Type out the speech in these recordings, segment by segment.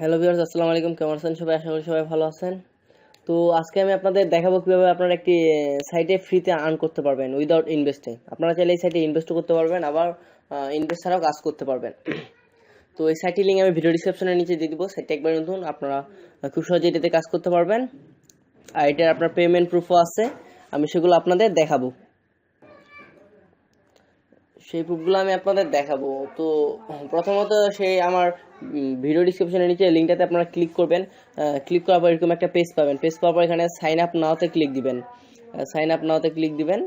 Hello viewers, আসসালামু আলাইকুম। কেমন আছেন সবাই? আশা করি সবাই ভালো আছেন। তো আজকে আমি আপনাদের দেখাবো কীভাবে আপনারা একটি সাইটে ফ্রিতে আর্ন করতে পারবেন উইদাউট ইনভেস্টিং আপনারা চাইলে এই সাইটে ইনভেস্ট করতে পারবেন, আবার ইনভেস্ট ছাড়াও কাজ করতে পারবেন। তো এই সাইটের লিঙ্ক আমি ভিডিও ডিসক্রিপশনের নিচে দিয়ে দিব। সাইটটা একবার নতুন, আপনারা খুব সহজে এটাতে কাজ করতে পারবেন। আর এটার আপনার পেমেন্ট প্রুফও আছে। আমি সেগুলো আপনাদের দেখাবো। সেই প্রুফগুলো আমি আপনাদের দেখাবো। তো প্রথমত সেই আমার ভিডিও ডিসক্রিপশনের নিচে লিঙ্কটাতে আপনারা ক্লিক করবেন। ক্লিক করার পর এরকম একটা পেজ পাবেন। পেজ পাওয়ার পর এখানে সাইন আপ নাওতে ক্লিক দিবেন। সাইন আপ নাওতে ক্লিক দিবেন।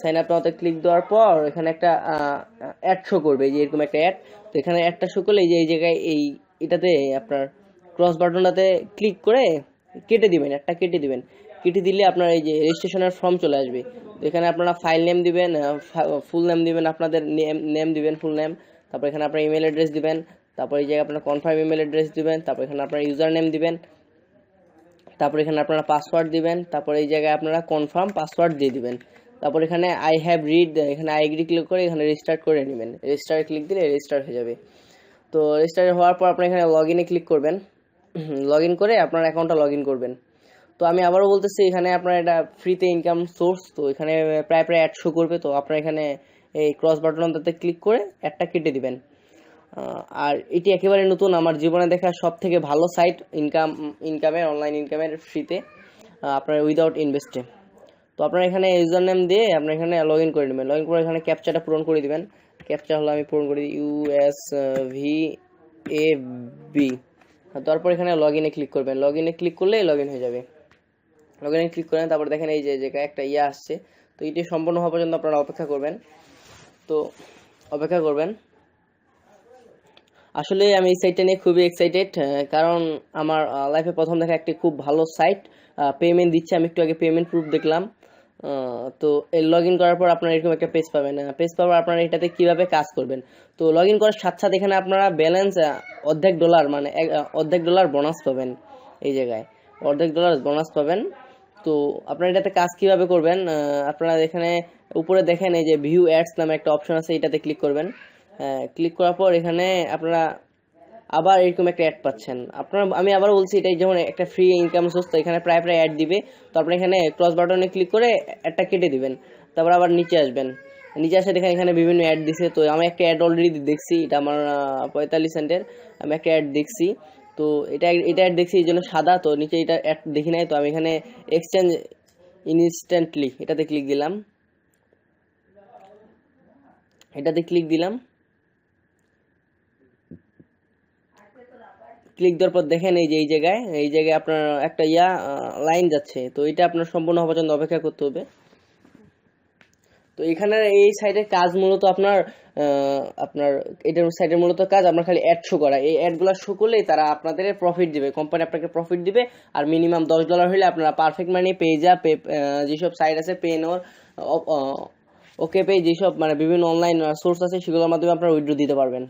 সাইন আপ নাওতে ক্লিক দেওয়ার পর এখানে একটা অ্যাড শো করবে। যে এরকম একটা অ্যাড তো এখানে অ্যাডটা শো করলে এই যে, এই জায়গায় এই এটাতে আপনার ক্রস বাটনটাতে ক্লিক করে কেটে দিবেন। একটা কেটে দিবেন। কেটে দিলে আপনার এই যে রেজিস্ট্রেশনের ফর্ম চলে আসবে। তো এখানে আপনারা ফাইল নেম দিবেন ফুল নেম দিবেন আপনাদের নেম নেম দিবেন ফুল নেম তারপর এখানে আপনার ইমেল অ্যাড্রেস দিবেন। তারপর এই জায়গায় আপনার কনফার্ম ইমেল অ্যাড্রেস দিবেন, তারপর এখানে আপনার ইউজার নেম দিবেন, তারপর এখানে আপনারা পাসওয়ার্ড দিবেন, তারপর এই জায়গায় আপনারা কনফার্ম পাসওয়ার্ড দিয়ে দিবেন। তারপর এখানে আই হ্যাভ রিড এখানে আই এগ্রি ক্লিক করে এখানে রেজিস্টার্ট করে নেবেন। রেজিস্টার ক্লিক দিলে রেজিস্টার হয়ে যাবে। তো রেজিস্টার হওয়ার পর আপনি এখানে লগ ইনে ক্লিক করবেন। লগ ইন করে আপনার অ্যাকাউন্টটা লগ ইন করবেন। তো আমি আবারও বলতেছি, এখানে আপনার এটা ফ্রিতে ইনকাম সোর্স তো এখানে প্রায় প্রায় অ্যাড শো করবে, তো আপনার এখানে এই ক্রস বাটনটাতে ক্লিক করে অ্যাডটা কেটে দিবেন। আর এটি একেবারে নতুন। আমার জীবনে দেখা সব থেকে ভালো সাইট ইনকাম ইনকামের অনলাইন ইনকামের ফ্রিতে আপনার উইদাউট ইনভেস্টে তো আপনার এখানে ইউজার নেম দিয়ে আপনার এখানে লগ ইন করে নেবেন। লগ ইন করে এখানে ক্যাপচাটা পূরণ করে দিবেন। ক্যাপচা হলো আমি পূরণ করি U S V A B তারপর এখানে লগ ইনে ক্লিক করবেন। লগ ইনে ক্লিক করলেই লগ ইন হয়ে যাবে। লগ ইনে ক্লিক করেন, তারপর দেখেন এই যে একটা ইয়ে আসছে। তো এটি সম্পূর্ণ হওয়া পর্যন্ত আপনারা অপেক্ষা করবেন। তো অপেক্ষা করবেন। আসলে আমি এই সাইটটা নিয়ে খুবই এক্সাইটেড কারণ আমার লাইফে প্রথম দেখা একটি খুব ভালো সাইট পেমেন্ট দিচ্ছে, আমি একটু আগে পেমেন্ট প্রুফ দেখলাম। তো লগ ইন করার পর আপনারা এরকম একটা পেজ পাবেন। পেজ পাওয়ার আপনারা এটাতে কীভাবে কাজ করবেন? তো লগ ইন করার সাথে সাথে এখানে আপনারা ব্যালেন্স অর্ধেক ডলার মানে অর্ধেক ডলার বোনাস পাবেন এই জায়গায়। অর্ধেক ডলার বোনাস পাবেন। তো আপনারা এটাতে কাজ কীভাবে করবেন? আপনারা এখানে উপরে দেখেন এই যে ভিউ অ্যাডস নামে একটা অপশন আছে, এটাতে ক্লিক করবেন। ক্লিক করার পর এখানে আপনারা আবার এরকম একটা অ্যাড পাচ্ছেন। আপনারা, আমি আবার বলছি, এটাই যেমন একটা ফ্রি ইনকাম সোর্স তো এখানে প্রায় প্রায় অ্যাড দিবে। তো আপনি এখানে ক্রস বাটনে ক্লিক করে অ্যাডটা কেটে দিবেন। তারপর আবার নিচে আসবেন। নিচে আসে দেখেন এখানে বিভিন্ন অ্যাড দিছে। তো আমি একটা অ্যাড অলরেডি দেখছি, এটা আমার পঁয়তাল্লিশ সেন্টের আমি একটা অ্যাড দেখছি। তো এটা এটা অ্যাড দেখছি, এই জন্য সাদা। তো নিচে এটা অ্যাড দেখি নাই। তো আমি এখানে এক্সচেঞ্জ ইনস্ট্যান্টলি এটাতে ক্লিক দিলাম। এটাতে ক্লিক দিলাম। ক্লিক দেওয়ার পর দেখেন এই যে, এই জায়গায় এই জায়গায় আপনার একটা ইয়া লাইন যাচ্ছে। তো এটা আপনার সম্পূর্ণ হওয়া পর্যন্ত অপেক্ষা করতে হবে। তো এখানে এই সাইডের কাজ মূলত আপনার আপনার, এটার সাইডের মূলত কাজ আপনার খালি অ্যাড শো করা। এই অ্যাডগুলো শো করলেই তারা আপনাদের প্রফিট দিবে। কোম্পানি আপনাকে প্রফিট দিবে আর মিনিমাম দশ ডলার হলে আপনারা পারফেক্ট মানি যা, পে যেসব সাইট আছে পে নেওয়ার ওকে পে যেসব মানে বিভিন্ন অনলাইন সোর্স আছে, সেগুলোর মাধ্যমে আপনারা উইড্রো দিতে পারবেন।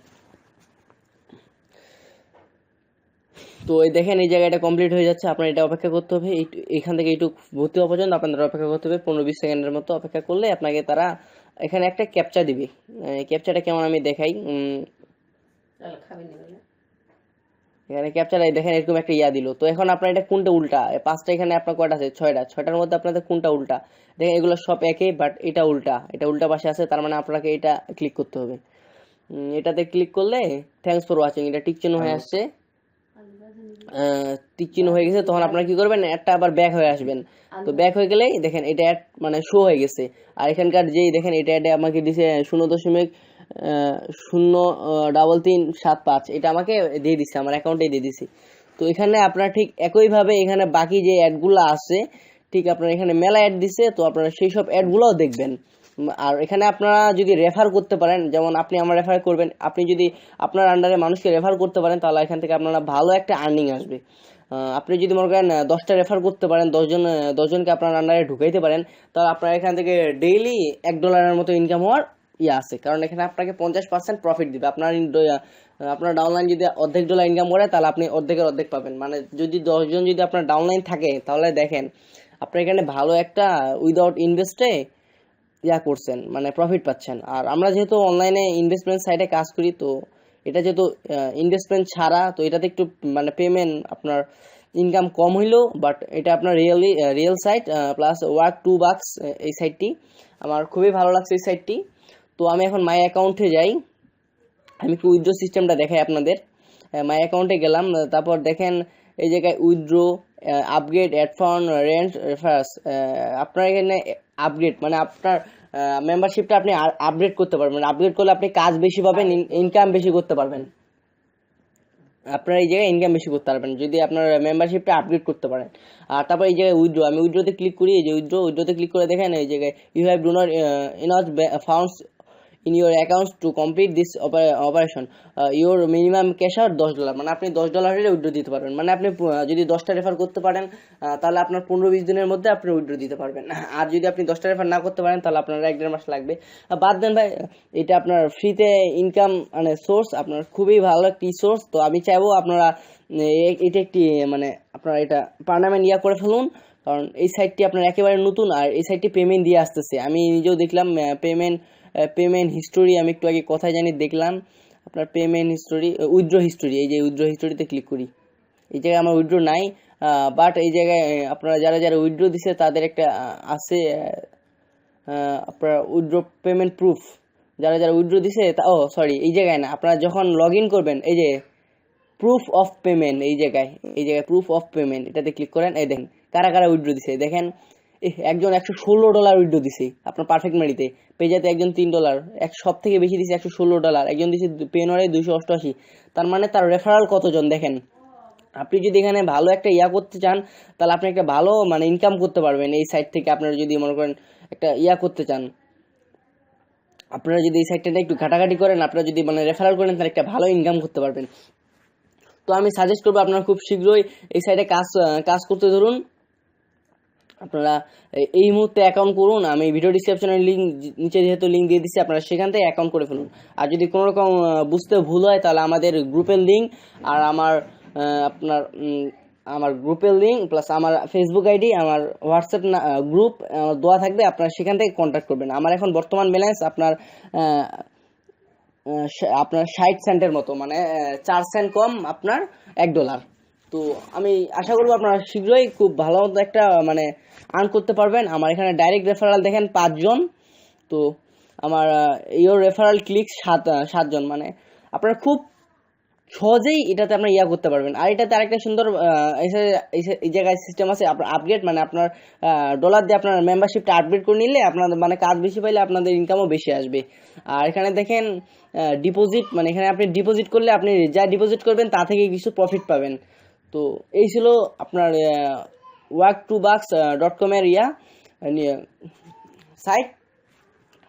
তো এই দেখেন এই জায়গাটা কমপ্লিট হয়ে যাচ্ছে। আপনার এটা অপেক্ষা করতে হবে। এখান থেকে এইটুকু ভর্তি হওয়া পর্যন্ত আপনাদের অপেক্ষা করতে হবে। পনেরো বিশ সেকেন্ডের মতো অপেক্ষা করলে আপনাকে তারা এখানে একটা ক্যাপচা দিবে। ক্যাপচাটা কেমন আমি দেখাই। এখানে ক্যাপচারা দেখেন এরকম একটা ইয়া দিল। তো এখন আপনার এটা কোনটা উল্টা? পাঁচটা এখানে আপনার কয়টা আছে? ছয়টা। ছয়টার মধ্যে আপনাদের কোনটা উল্টা? দেখেন এগুলো সব একই বাট এটা উল্টা। এটা উল্টা পাশে আছে তার মানে আপনাকে এটা ক্লিক করতে হবে। এটাতে ক্লিক করলে থ্যাংকস ফর ওয়াচিং এটা টিক চিহ্ন হয়ে আসছে। টিক চিহ্ন হয়ে গেছে তখন আপনারা কি করবেন একটা আবার ব্যাক হয়ে আসবেন। তো ব্যাক হয়ে গেলেই দেখেন এটা অ্যাড মানে শো হয়ে গেছে। আর এখানকার যেই দেখেন এটা অ্যাডে আমাকে দিছে শূন্য দশমিক শূন্য ডাবল তিন সাত পাঁচ। এটা আমাকে দিয়ে দিচ্ছে আমার অ্যাকাউন্টে দিয়ে দিছি। তো এখানে আপনারা ঠিক একইভাবে এখানে বাকি যে অ্যাডগুলো আছে ঠিক আপনার এখানে মেলা অ্যাড দিছে তো আপনারা সেই সব অ্যাডগুলোও দেখবেন। আর এখানে আপনারা যদি রেফার করতে পারেন, যেমন আপনি আমার রেফার করবেন, আপনি যদি আপনার আন্ডারে মানুষকে রেফার করতে পারেন, তাহলে এখান থেকে আপনারা ভালো একটা আর্নিং আসবে। আপনি যদি মনে করেন দশটা রেফার করতে পারেন দশজন দশজনকে আপনার আন্ডারে ঢুকাইতে পারেন, তাহলে আপনার এখান থেকে ডেইলি এক ডলারের মতো ইনকাম হওয়ার ইয়ে আছে। কারণ এখানে আপনাকে পঞ্চাশ পার্সেন্ট প্রফিট দিবে। আপনার আপনার ডাউনলাইন যদি অর্ধেক ডলার ইনকাম করে, তাহলে আপনি অর্ধেকের অর্ধেক পাবেন। মানে যদি দশজন যদি আপনার ডাউনলাইন থাকে, তাহলে দেখেন, আপনার এখানে ভালো একটা উইদাউট ইনভেস্টে ইয়া করছেন মানে প্রফিট পাচ্ছেন। আর আমরা যেহেতু অনলাইনে ইনভেস্টমেন্ট সাইটে কাজ করি, তো এটা যেহেতু ইনভেস্টমেন্ট ছাড়া, তো এটাতে একটু মানে পেমেন্ট আপনার ইনকাম কম হইলেও বাট এটা আপনার really real site plus work to বাক্স এই সাইটটি আমার খুবই ভালো লাগছে এই সাইটটি তো আমি এখন মাই অ্যাকাউন্টে যাই। আমি একটু উইথড্র সিস্টেমটা দেখাই আপনাদের। মাই অ্যাকাউন্টে গেলাম, তারপর দেখেন এই জায়গায় withdraw upgrade add fund rent reference আপনার এখানে আপগ্রেড মানে আপনার মেম্বারশিপটা আপনি আপগ্রেড করতে পারবেন। আপগ্রেড করলে আপনি কাজ বেশি পাবেন ইনকাম বেশি করতে পারবেন। আপনার এই জায়গায় ইনকাম বেশি করতে পারবেন যদি আপনার মেম্বারশিপটা আপগ্রেড করতে পারেন। আর তারপর এই জায়গায় উইড্রো আমি উইড্রোতে ক্লিক করি এই যে উইড্রো উইড্রোতে ক্লিক করে দেখেন এই জায়গায় you have do not enough funds in your accounts to complete this operation your minimum cash out দশ ডলার মানে আপনি দশ ডলারের উইথড্র দিতে পারবেন। মানে আপনি যদি দশটা রেফার করতে পারেন তাহলে আপনার পনেরো বিশ দিনের মধ্যে আপনি উইথড্র দিতে পারবেন। আর যদি আপনি দশটা রেফার না করতে পারেন, তাহলে আপনার এক দেড় মাস লাগবে। বাদ দেন ভাই, এটা আপনার ফ্রিতে ইনকাম মানে সোর্স আপনার খুবই ভালো একটি সোর্স তো আমি চাইব আপনারা এটা একটি মানে আপনারা এটা পার্নামেন্ট ইয়া করে ফেলুন। কারণ এই সাইটটি আপনার একেবারে নতুন, আর এই সাইটটি পেমেন্ট দিয়ে আসতেছে। আমি নিজেও দেখলাম পেমেন্ট পেমেন্ট হিস্টোরি আমি একটু আগে কথায় জানি দেখলাম। আপনার পেমেন্ট হিস্টোরি উইথড্র হিস্টোরি এই যে উইথড্র হিস্টোরিতে ক্লিক করি। এই জায়গায় আমার উইথড্র নাই বাট এই জায়গায় আপনারা যারা যারা উইথড্র দিছে, তাদের একটা আছে আপনার উইথড্র পেমেন্ট প্রুফ যারা যারা উইথড্র দিছে, তা, ও সরি এই জায়গায় না। আপনারা যখন লগ ইন করবেন, এই যে প্রুফ অফ পেমেন্ট এই জায়গায় এই জায়গায় প্রুফ অফ পেমেন্ট এটাতে ক্লিক করেন, এই দেখেন, কারা কারা উইথড্র দিছে, দেখেন একজন একশো ষোলো ডলার উইথড্র দিছে, আপনার পারফেক্ট মানিতে পেজাতে একজন তিন ডলার এক সব থেকে বেশি দিছে একশো ষোলো ডলার একজন দিছে পেনরে দুইশো অষ্টআশি। তার মানে তার রেফারাল কতজন, দেখেন। আপনি যদি এখানে ভালো একটা ইয়া করতে চান, তাহলে আপনি একটা ভালো মানে ইনকাম করতে পারবেন এই সাইট থেকে, আপনারা যদি মনে করেন একটা ইয়া করতে চান। আপনারা যদি এই সাইটটা একটু ঘাটাঘাটি করেন, আপনারা যদি মানে রেফারাল করেন, তাহলে একটা ভালো ইনকাম করতে পারবেন। তো আমি সাজেস্ট করব আপনারা খুব শীঘ্রই এই সাইটে কাজ কাজ করতে ধরুন। আপনারা এই- মুহূর্তে অ্যাকাউন্ট করুন। আমি ভিডিও ডিসক্রিপশনের লিঙ্ক নিচে যেহেতু লিঙ্ক দিয়ে দিচ্ছি আপনারা সেখান থেকে অ্যাকাউন্ট করে ফেলুন। আর যদি কোনো রকম বুঝতে ভুল হয়, তাহলে আমাদের গ্রুপের লিঙ্ক আর আমার আপনার আমার গ্রুপের লিঙ্ক প্লাস আমার ফেসবুক আইডি আমার হোয়াটসঅ্যাপ গ্রুপ দেওয়া থাকবে, আপনারা সেখান থেকে কন্ট্যাক্ট করবেন। আমার এখন বর্তমান ব্যালেন্স আপনার আপনার ষাট সেন্টের মতো মানে চার সেন্ট কম আপনার এক ডলার তো আমি আশা করব আপনারা শীঘ্রই খুব ভালো মতো একটা মানে আর্ন করতে পারবেন। আমার এখানে ডাইরেক্ট রেফারাল দেখেন পাঁচজন। তো আমার ইয়োর রেফারাল ক্লিক সাত সাতজন। মানে আপনারা খুব সহজেই এটাতে আপনার ইয়া করতে পারবেন। আর এটাতে আরেকটা সুন্দর এই জায়গায় সিস্টেম আছে, আপনার আপগ্রেড মানে আপনার ডলার দিয়ে আপনার মেম্বারশিপটা আপগ্রেড করে নিলে আপনার মানে কাজ বেশি পাইলে আপনাদের ইনকামও বেশি আসবে। আর এখানে দেখেন ডিপোজিট মানে এখানে আপনি ডিপোজিট করলে আপনি যা ডিপোজিট করবেন, তা থেকে কিছু প্রফিট পাবেন। তো এই ছিল আপনার ওয়াক টু বাক্স ডট কমের ইয়া সাইট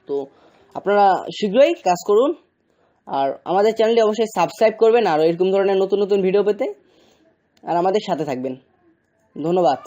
তো আপনারা শীঘ্রই কাজ করুন। আর আমাদের চ্যানেলটি অবশ্যই সাবস্ক্রাইব করবেন আর এরকম ধরনের নতুন নতুন ভিডিও পেতে। আর আমাদের সাথে থাকবেন। ধন্যবাদ।